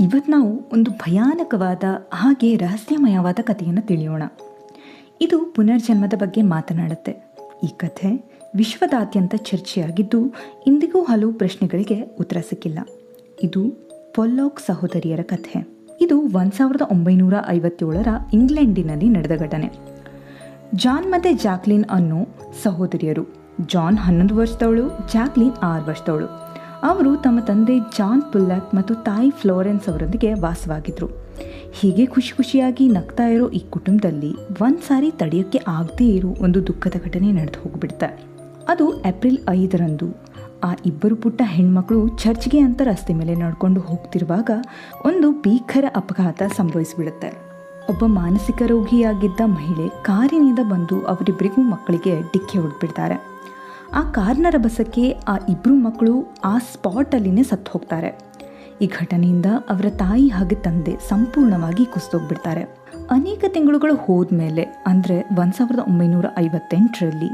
ಇವತ್ತು ನಾವು ಒಂದು ಭಯಾನಕವಾದ, ಹಾಗೆ ರಹಸ್ಯಮಯವಾದ ಕಥೆಯನ್ನು ತಿಳಿಯೋಣ. ಇದು ಪುನರ್ಜನ್ಮದ ಬಗ್ಗೆ ಮಾತನಾಡುತ್ತೆ. ಈ ಕಥೆ ವಿಶ್ವದಾದ್ಯಂತ ಚರ್ಚೆಯಾಗಿದ್ದು, ಇಂದಿಗೂ ಹಲವು ಪ್ರಶ್ನೆಗಳಿಗೆ ಉತ್ತರ ಸಿಕ್ಕಿಲ್ಲ. ಇದು ಪೊಲ್ಲೋಕ್ ಸಹೋದರಿಯರ ಕಥೆ. ಇದು ಒಂದು ಸಾವಿರದ ಒಂಬೈನೂರ ಐವತ್ತೇಳರ ಇಂಗ್ಲೆಂಡಿನಲ್ಲಿ ನಡೆದ ಘಟನೆ. ಜಾನ್ ಮತ್ತು ಜಾಕ್ಲಿನ್ ಅನ್ನೋ ಸಹೋದರಿಯರು. ಜಾನ್ ಹನ್ನೊಂದು ವರ್ಷದವಳು, ಜಾಕ್ಲಿನ್ ಆರು ವರ್ಷದವಳು. ಅವರು ತಮ್ಮ ತಂದೆ ಜಾನ್ ಪುಲ್ಲಕ್ ಮತ್ತು ತಾಯಿ ಫ್ಲೋರೆನ್ಸ್ ಅವರೊಂದಿಗೆ ವಾಸವಾಗಿದ್ದರು ಹೀಗೆ ಖುಷಿ ಖುಷಿಯಾಗಿ ನಗ್ತಾ ಇರೋ ಈ ಕುಟುಂಬದಲ್ಲಿ ಒಂದು ಸಾರಿ ತಡೆಯೋಕ್ಕೆ ಆಗದೇ ಇರೋ ಒಂದು ದುಃಖದ ಘಟನೆ ನಡೆದು ಹೋಗಿಬಿಡುತ್ತೆ. ಅದು ಏಪ್ರಿಲ್ ಐದರಂದು. ಆ ಇಬ್ಬರು ಪುಟ್ಟ ಹೆಣ್ಮಕ್ಳು ಚರ್ಚ್ಗೆ ಅಂತ ರಸ್ತೆ ಮೇಲೆ ನಡ್ಕೊಂಡು ಹೋಗ್ತಿರುವಾಗ ಒಂದು ಭೀಕರ ಅಪಘಾತ ಸಂಭವಿಸಿಬಿಡುತ್ತೆ. ಒಬ್ಬ ಮಾನಸಿಕ ರೋಗಿಯಾಗಿದ್ದ ಮಹಿಳೆ ಕಾರಿನಿಂದ ಬಂದು ಅವರಿಬ್ಬರಿಗೂ ಮಕ್ಕಳಿಗೆ ಡಿಕ್ಕಿ ಹೊಡೆದ್ಬಿಡ್ತಾರೆ. ಆ ಕಾರ್ನ ರಭಸಕ್ಕೆ ಆ ಇಬ್ಬರು ಮಕ್ಕಳು ಆ ಸ್ಪಾಟಲ್ಲಿನೇ ಸತ್ತು ಹೋಗ್ತಾರೆ ಈ ಘಟನೆಯಿಂದ ಅವರ ತಾಯಿ ಹಾಗೆ ತಂದೆ ಸಂಪೂರ್ಣವಾಗಿ ಕುಸಿದೋಗ್ಬಿಡ್ತಾರೆ. ಅನೇಕ ತಿಂಗಳುಗಳು ಹೋದ್ಮೇಲೆ, ಅಂದರೆ ಒಂದು ಸಾವಿರದ ಒಂಬೈನೂರ ಐವತ್ತೆಂಟರಲ್ಲಿ,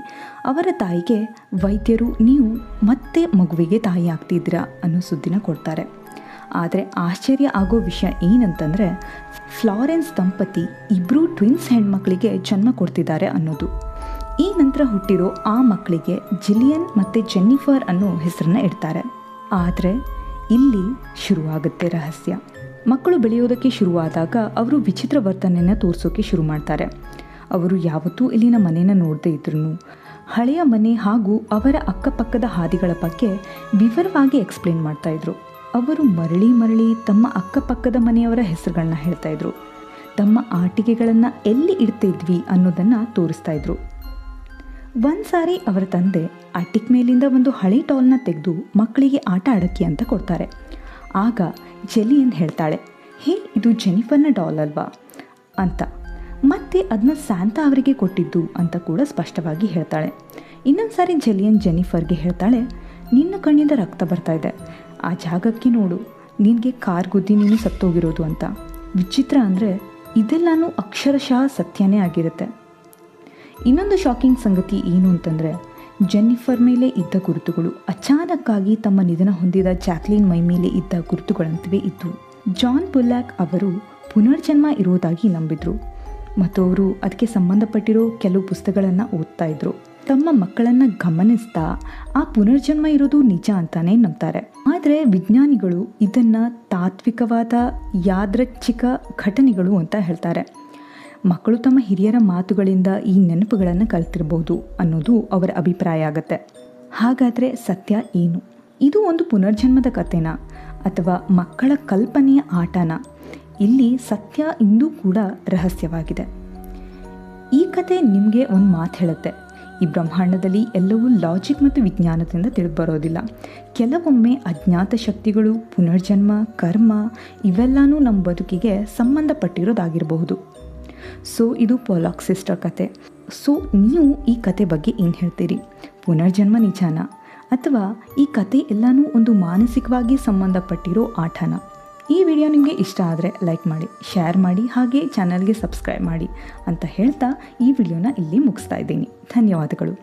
ಅವರ ತಾಯಿಗೆ, ವೈದ್ಯರು, ನೀವು ಮತ್ತೆ ಮಗುವಿಗೆ ತಾಯಿ ಆಗ್ತಿದ್ದೀರಾ? ಅನ್ನೋ ಸುದ್ದಿನ ಕೊಡ್ತಾರೆ. ಆದರೆ ಆಶ್ಚರ್ಯ ಆಗೋ ವಿಷಯ ಏನಂತಂದರೆ, ಫ್ಲಾರೆನ್ಸ್ ದಂಪತಿ ಇಬ್ಬರೂ ಟ್ವಿನ್ಸ್ ಹೆಣ್ಮಕ್ಳಿಗೆ ಜನ್ಮ ಕೊಡ್ತಿದ್ದಾರೆ ಅನ್ನೋದು. ಈ ನಂತರ ಹುಟ್ಟಿರೋ ಆ ಮಕ್ಕಳಿಗೆ ಜಿಲಿಯನ್ ಮತ್ತು ಜೆನ್ನಿಫರ್ ಅನ್ನೋ ಹೆಸರನ್ನ ಇಡ್ತಾರೆ. ಆದರೆ ಇಲ್ಲಿ ಶುರುವಾಗುತ್ತೆ ರಹಸ್ಯ. ಮಕ್ಕಳು ಬೆಳೆಯೋದಕ್ಕೆ ಶುರುವಾದಾಗ ಅವರು ವಿಚಿತ್ರ ವರ್ತನೆಯನ್ನು ತೋರಿಸೋಕೆ ಶುರು ಮಾಡ್ತಾರೆ. ಅವರು ಯಾವತ್ತೂ ಇಲ್ಲಿನ ಮನೆಯನ್ನ ನೋಡದೇ ಇದ್ರು ಹಳೆಯ ಮನೆ ಹಾಗೂ ಅವರ ಅಕ್ಕಪಕ್ಕದ ಹಾದಿಗಳ ಬಗ್ಗೆ ವಿವರವಾಗಿ ಎಕ್ಸ್ಪ್ಲೇನ್ ಮಾಡ್ತಾಯಿದ್ರು ಅವರು ಮರಳಿ ಮರಳಿ ತಮ್ಮ ಅಕ್ಕಪಕ್ಕದ ಮನೆಯವರ ಹೆಸರುಗಳನ್ನ ಹೇಳ್ತಾಯಿದ್ರು ತಮ್ಮ ಆಟಿಕೆಗಳನ್ನು ಎಲ್ಲಿ ಇಡ್ತಿದ್ವಿ ಅನ್ನೋದನ್ನು ತೋರಿಸ್ತಾ ಇದ್ರು. ಒಂದು ಸಾರಿ ಅವರ ತಂದೆ ಆಟಿಕ್ ಮೇಲಿಂದ ಒಂದು ಹಳೆ ಟಾಲ್ನ ತೆಗೆದು ಮಕ್ಕಳಿಗೆ ಆಟ ಆಡೋಕ್ಕೆ ಅಂತ ಕೊಡ್ತಾರೆ. ಆಗ ಜೆಲಿಯನ್ ಹೇಳ್ತಾಳೆ, ಹೇ, ಇದು ಜೆನಿಫರ್ನ ಡಾಲ್ ಅಲ್ವಾ? ಅಂತ. ಮತ್ತೆ ಅದನ್ನ ಸ್ಯಾಂತಾ ಅವರಿಗೆ ಕೊಟ್ಟಿದ್ದು ಅಂತ ಕೂಡ ಸ್ಪಷ್ಟವಾಗಿ ಹೇಳ್ತಾಳೆ. ಇನ್ನೊಂದು ಸಾರಿ ಜೆಲಿಯನ್ ಜೆನಿಫರ್ಗೆ ಹೇಳ್ತಾಳೆ, ನಿನ್ನ ಕಣ್ಣಿಂದ ರಕ್ತ ಬರ್ತಾ ಇದೆ. ಆ ಜಾಗಕ್ಕೆ ನೋಡು. ನಿನಗೆ ಕಾರ್ ಗುದ್ದಿ ನೀನು ಸತ್ತೋಗಿರೋದು ಅಂತ. ವಿಚಿತ್ರ ಅಂದರೆ ಇದೆಲ್ಲನೂ ಅಕ್ಷರಶಃ ಸತ್ಯನೇ ಆಗಿರುತ್ತೆ. ಇನ್ನೊಂದು ಶಾಕಿಂಗ್ ಸಂಗತಿ ಏನು ಅಂತಂದರೆ ಜೆನ್ನಿಫರ್ ಮೇಲೆ ಇದ್ದ ಗುರುತುಗಳು ಅಚಾನಕ್ಕಾಗಿ ತಮ್ಮ ನಿಧನ ಹೊಂದಿದ ಜಾಕ್ಲಿನ್ ಮೈ ಮೇಲೆ ಇದ್ದ ಗುರುತುಗಳಂತವೇ ಇದ್ದವು ಜಾನ್ ಪುಲ್ಲಾಕ್ ಅವರು ಪುನರ್ಜನ್ಮ ಇರೋದಾಗಿ ನಂಬಿದ್ರು. ಮತ್ತು ಅವರು ಅದಕ್ಕೆ ಸಂಬಂಧಪಟ್ಟಿರೋ ಕೆಲವು ಪುಸ್ತಕಗಳನ್ನು ಓದ್ತಾ ಇದ್ರು. ತಮ್ಮ ಮಕ್ಕಳನ್ನು ಗಮನಿಸ್ತಾ ಆ ಪುನರ್ಜನ್ಮ ಇರೋದು ನಿಜ ಅಂತಾನೆ ನಂಬ್ತಾರೆ. ಆದರೆ ವಿಜ್ಞಾನಿಗಳು ಇದನ್ನು ತಾತ್ವಿಕವಾದ ಯಾದೃಚ್ಛಿಕ ಘಟನೆಗಳು ಅಂತ ಹೇಳ್ತಾರೆ. ಮಕ್ಕಳು ತಮ್ಮ ಹಿರಿಯರ ಮಾತುಗಳಿಂದ ಈ ನೆನಪುಗಳನ್ನು ಕಲ್ತಿರ್ಬೋದು ಅನ್ನೋದು ಅವರ ಅಭಿಪ್ರಾಯ ಆಗತ್ತೆ. ಹಾಗಾದರೆ ಸತ್ಯ ಏನು? ಇದು ಒಂದು ಪುನರ್ಜನ್ಮದ ಕಥೆನಾ? ಅಥವಾ ಮಕ್ಕಳ ಕಲ್ಪನೆಯ ಆಟನ? ಇಲ್ಲಿ ಸತ್ಯ ಇಂದೂ ಕೂಡ ರಹಸ್ಯವಾಗಿದೆ. ಈ ಕತೆ ನಿಮಗೆ ಒಂದು ಮಾತು ಹೇಳುತ್ತೆ. ಈ ಬ್ರಹ್ಮಾಂಡದಲ್ಲಿ ಎಲ್ಲವೂ ಲಾಜಿಕ್ ಮತ್ತು ವಿಜ್ಞಾನದಿಂದ ತಿಳಿದುಬರೋದಿಲ್ಲ. ಕೆಲವೊಮ್ಮೆ ಅಜ್ಞಾತ ಶಕ್ತಿಗಳು, ಪುನರ್ಜನ್ಮ, ಕರ್ಮ ಇವೆಲ್ಲನೂ ನಮ್ಮ ಬದುಕಿಗೆ ಸಂಬಂಧಪಟ್ಟಿರೋದಾಗಿರಬಹುದು. ಸೊ ಇದು ಪೊಲಾಕ್ ಸಿಸ್ಟರ್ ಕತೆ. ಸೊ ನೀವು ಈ ಕತೆ ಬಗ್ಗೆ ಏನು ಹೇಳ್ತೀರಿ? ಪುನರ್ಜನ್ಮ ನಿಜಾನ? ಅಥವಾ ಈ ಕತೆ ಎಲ್ಲನೂ ಒಂದು ಮಾನಸಿಕವಾಗಿ ಸಂಬಂಧಪಟ್ಟಿರೋ ಆಟನ ಈ ವಿಡಿಯೋ ನಿಮಗೆ ಇಷ್ಟ ಆದರೆ ಲೈಕ್ ಮಾಡಿ, ಶೇರ್ ಮಾಡಿ, ಹಾಗೆ ಚಾನಲ್ಗೆ ಸಬ್ಸ್ಕ್ರೈಬ್ ಮಾಡಿ ಅಂತ ಹೇಳ್ತಾ ಈ ವಿಡಿಯೋನ ಇಲ್ಲಿ ಮುಗಿಸ್ತಾ ಇದ್ದೀನಿ. ಧನ್ಯವಾದಗಳು.